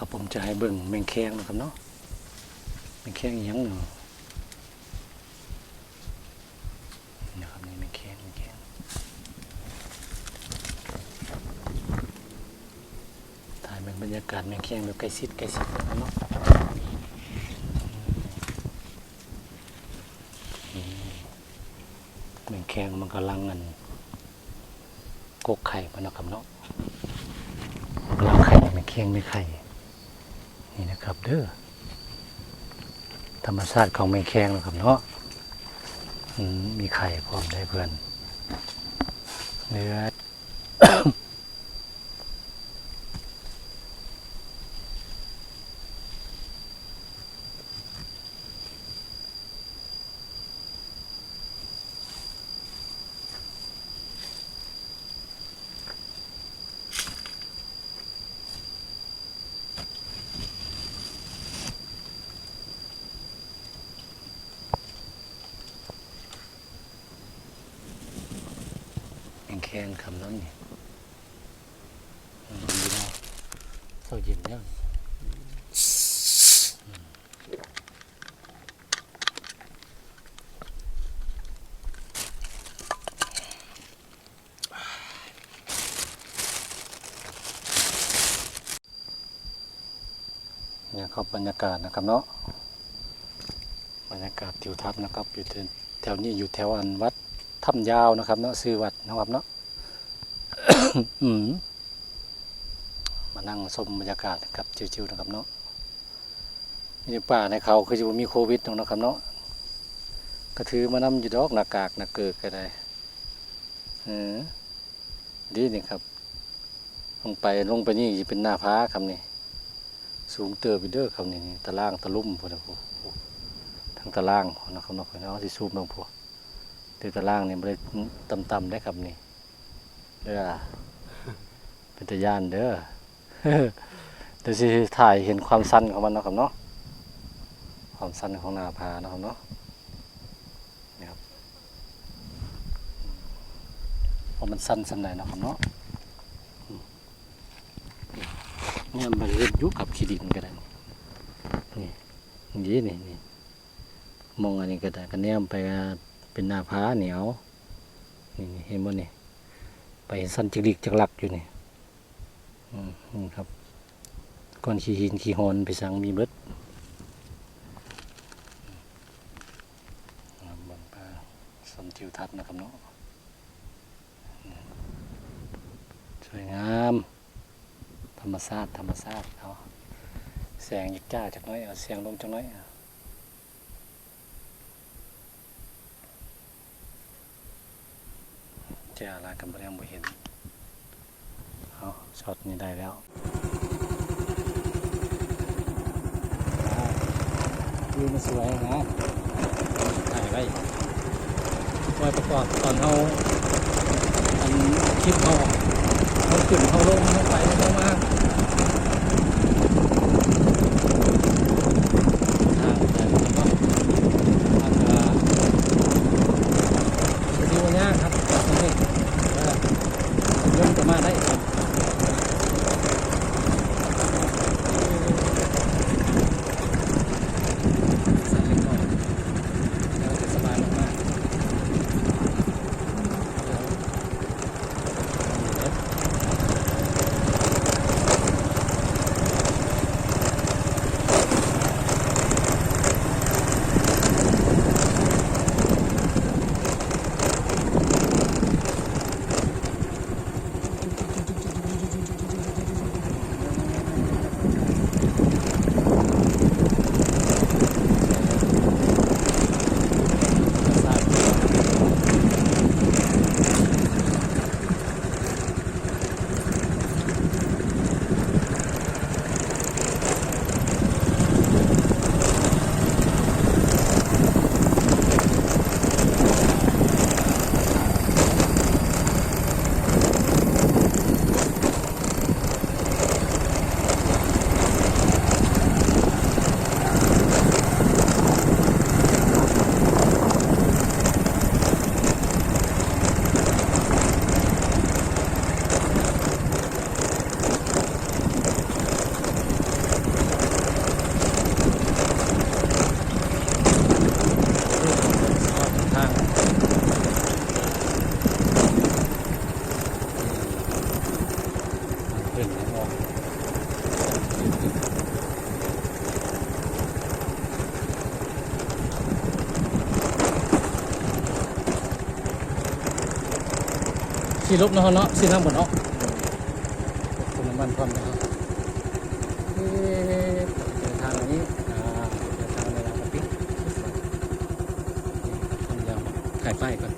ครับผมจะให้เบิ่งแมงแคงนะครับเนาะแมงแคงยังเนาะนี่นะครับนี่แมงแคงแมงแคงถ่ายเป็นบรรยากาศแมงแคงแบบใกล้ชิดใกล้ชิดนะครับเนาะแมงแคงมันกำลังกันกกไข่มันนะครับเนาะกำลังไข่แมงแคงไม่ไข่ นี่นะครับเด้อธรรมชาติของแมงแคงนะครับเนาะมมีไข่พร้อมได้เพื่อนเนื้อ แมงแคงคำนั้นนี่ดีแล้วเศร้าเย็นแล้วเนี่ยครับบรรยากาศนะครับเนาะบรรยากาศทิวทัศน์นะครับอยู่แถวนี้อยู่แถวอันวัดถ้ำยาวนะครับเนาะซื้อวัดนะครับเนาะ มานั่งชมบรรยากาศนะครับชิวๆนะครับเนาะนี่ป่าในเขาคือจะมีโควิดเนะครับเนาะก็ถือมานำอยู่ดอกหน้ากากหน้าเกิดก็ได้เออดีนี่ครับ ลงไปลงไปนี่สิเป็นหน้าผาครับนี่สูงเติบไปเด้อครับนี่ตะล่างตะลุ่มพวกนะพวกทั้งตะล่างนะครับเนาะเนเอาสิซูมลงพวกตือตารางนี่บริต่ำๆได้ครับนี่เด้อ เป็นตะย่านเด้อเดี๋ยวสิถ่ายเห็นความสั้นของมันนะครับเนาะความสั้นของหนาผาเนาะครับเนาะนี่ครับว่ามันสั้นสันไหนนะครับเนาะเนี่ยมันเรียนอยุกับขีดินก็ได้นี่นี่นี่นี่มองอันนี้ก็ได้ก็แนมไปเป็นหน้าผาเหนียวนี่เห็นบ่นี่ไปสั้นจิกหลิกจักหลักอยู่นี่อืมนี่ ครับก้อนขี้หินขี้หอนไปสังมีเบิดอ่าเบนปลาสันทิวทัศน์นะครับเนาะสวยงาม ธรรมชาติธรรมชาติเอาแสงยิกจ้าจักน้อยเอาเสียงลงจักน้อยเจ้าลายกันบ่ยังบ่เห็น ช็อตนี้ได้แล้ววิวมันสวยนะถ่ายไว้ไว้ประกอบตอนเขาอันคลิปเขาออกเขาขึ้นเขาลงเขาไปเขามาท สีลบนะฮะเนาะสีน้ำหมดเนาะคุณน้ำมันพร้มนะคเดินทางนี้เดิทางเวาปิดถ้ำยาวถ่ายก่น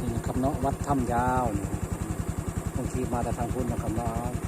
นี่ะครับเนาะวัดถ้ำยาวบางทีมาแต่ทางพุ้นนะครับเนาะ